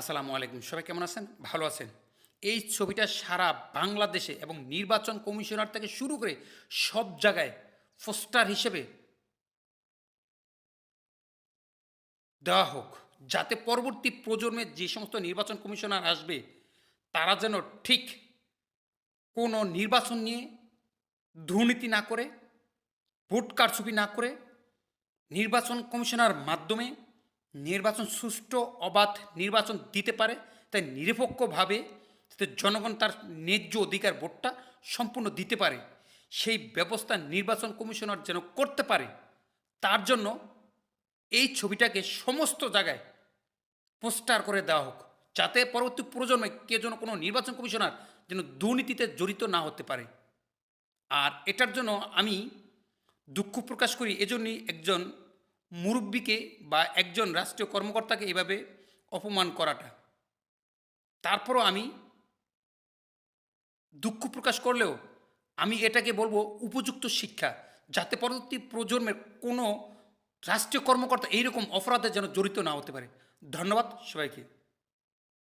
আসসালামু আলাইকুম। সবাই কেমন আছেন? ভালো আছেন? এই ছবিটা সারা বাংলাদেশে এবং নির্বাচন কমিশনার থেকে শুরু করে সব জায়গায় পোস্টার হিসেবে দেওয়া হোক, যাতে পরবর্তী প্রজন্মের যে সমস্ত নির্বাচন কমিশনার আসবে, তারা যেন ঠিক কোনো নির্বাচন নিয়ে দুর্নীতি না করে, ভোট কারচুপি না করে নির্বাচন কমিশনার মাধ্যমে নির্বাচন সুষ্ঠু, অবাধ নির্বাচন দিতে পারে, তাই নিরপেক্ষভাবে জনগণ তার ন্যায্য অধিকার ভোটটা সম্পূর্ণ দিতে পারে। সেই ব্যবস্থা নির্বাচন কমিশনার যেন করতে পারে, তার জন্য এই ছবিটাকে সমস্ত জায়গায় পোস্টার করে দেওয়া হোক, যাতে পরবর্তী প্রজন্মে কে যেন কোনো নির্বাচন কমিশনার যেন দুর্নীতিতে জড়িত না হতে পারে। আর এটার জন্য আমি দুঃখ প্রকাশ করি, এজন্যই একজন মুরব্বীকে বা একজন রাষ্ট্রীয় কর্মকর্তাকে এভাবে অপমান করাটা। তারপরও আমি দুঃখ প্রকাশ করলেও আমি এটাকে বলব উপযুক্ত শিক্ষা, যাতে পরবর্তী প্রজন্মের কোনো রাষ্ট্রীয় কর্মকর্তা এইরকম অপরাধে যেন জড়িত না হতে পারে। ধন্যবাদ সবাইকে।